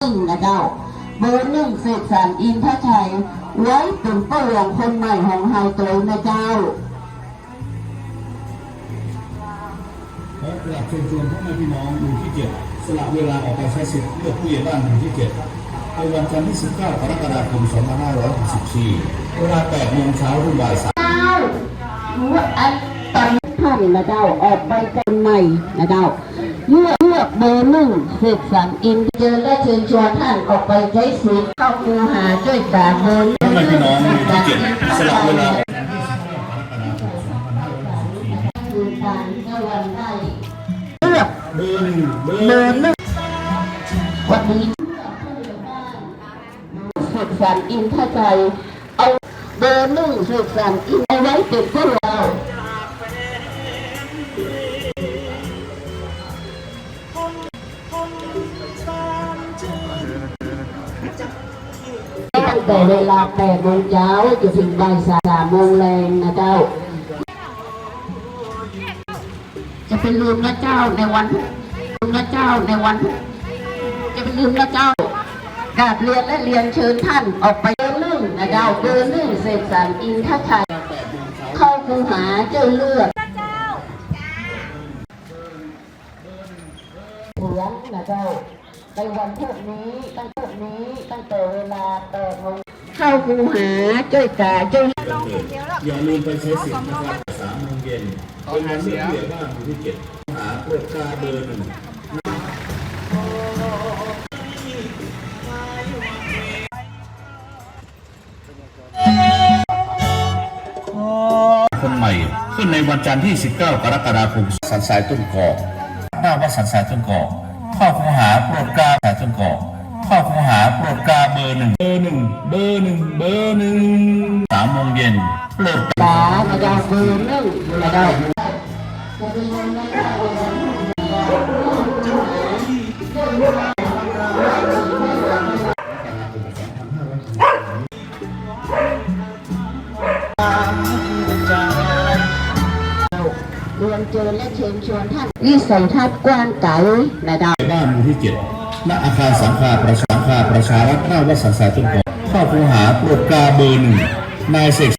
หนึ่งนะเจ้า เบอร์หนึ่งเสกสรรอินทชัย ไว้เป็นเป้าหลวงคนใหม่ของเฮาตัวนะเจ้าขอกราบเชิญชวนพ่อแม่พี่น้องหมู่ที่เจ็ดสละเวลาออกไปใช้สิทธิ์เลือกผู้ใหญ่บ้านหมู่ที่เจ็ดในวันจันทร์ที่ 19 กรกฎาคม 2564 เวลา8โมงเช้าถึงบ่าย3เจ้าว่าอันตอน ท่านนะเจ้าออกใบกันใหม่นะเจ้าเลือกเลือกเบอร์หนึ่งเสกสรรอินเจอและเชิญชวนท่านออกไปใช้สิทธิ์เข้าคูหาช่วยกาเบอร์หนึ่งพี่น้องหมู่ที่เจ็ดสละเวลาคือการในวันได้เลือกเบอร์หนึ่งเบอร์หนึ่งวันนี้สุดสันอินท่าใจเอาเบอร์หนึ่งสุดสันอินเอาไว้เป็นพวกเรา ตั้งแต่เวลาแปดโมงเช้าจะถึงบ่ายสามโมงแรงนะเจ้า จะเป็นลืมนะเจ้าในวันลืมนะเจ้าในวัน จะเป็นลืมนะเจ้ากาบเรียนและเรียนเชิญท่านออกไปเดินนึ่งนะเจ้าเดินนึ่งเสกสรรอินทชัยเข้าคูหาเจ้าเลือด เหมือนนะเจ้าในวันพวกนี้ตั้งพวกนี้ตั้งแต่เวลาแปดโมงเข้าคูหาเจ้ากาเจ้าอย่าลืมไปใช้สิทธิ์นะครับสามโมงเย็นเป็นวันเลือกผู้ใหญ่บ้านหมู่ที่เจ็ดหาโปรดกล้าเบอร์หนึ่งคนใหม่ขึ้นในวันจันทร์ที่ 19 กรกฎาคมสันทรายต้นกอกหน้าวัดสันทรายต้นกอก ข้อคูหาโปรดกล้าสายต้นกอกข้อคูหาโปรดกล้าเบอร์หนึ่งเบอร์หนึ่งเบอร์หนึ่งเบอร์หนึ่งสามโมงเย็นเลิกตานะเจ้าเบอร์หนึ่งนะเจ้เรียนเชิญและเชิญชวนท่านวิสัยทัศน์กว้างไกลนะเจ้าบ้านหมู่ที่เจ็ดณอาคารสังฆาประชาสังฆาประชารัฐหน้าวัดสันทรายต้นกอกข้อคูหาโปรดกล้าเบอร์หนึ่งนายเสก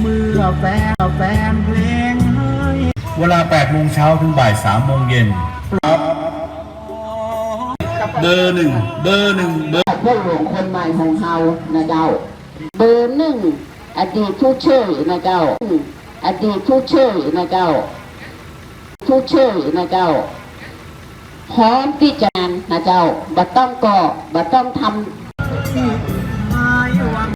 เมื่อแฟนแฟนเพลงให้เวลา8โมงเช้าถึงบ่าย3โมงเย็นครับเบอร์หนึ่งเบอร์หนึ่งเบอร์พวกหลวงคนใหม่ของเฮานะเจ้าเบอร์หนึ่ง อดีตผู้ช่วยนะเจ้า อดีตผู้ช่วยนะเจ้า ผู้ช่วยนะเจ้าพร้อมที่จะนะเจ้าบัต้องก่อบัต้องทำ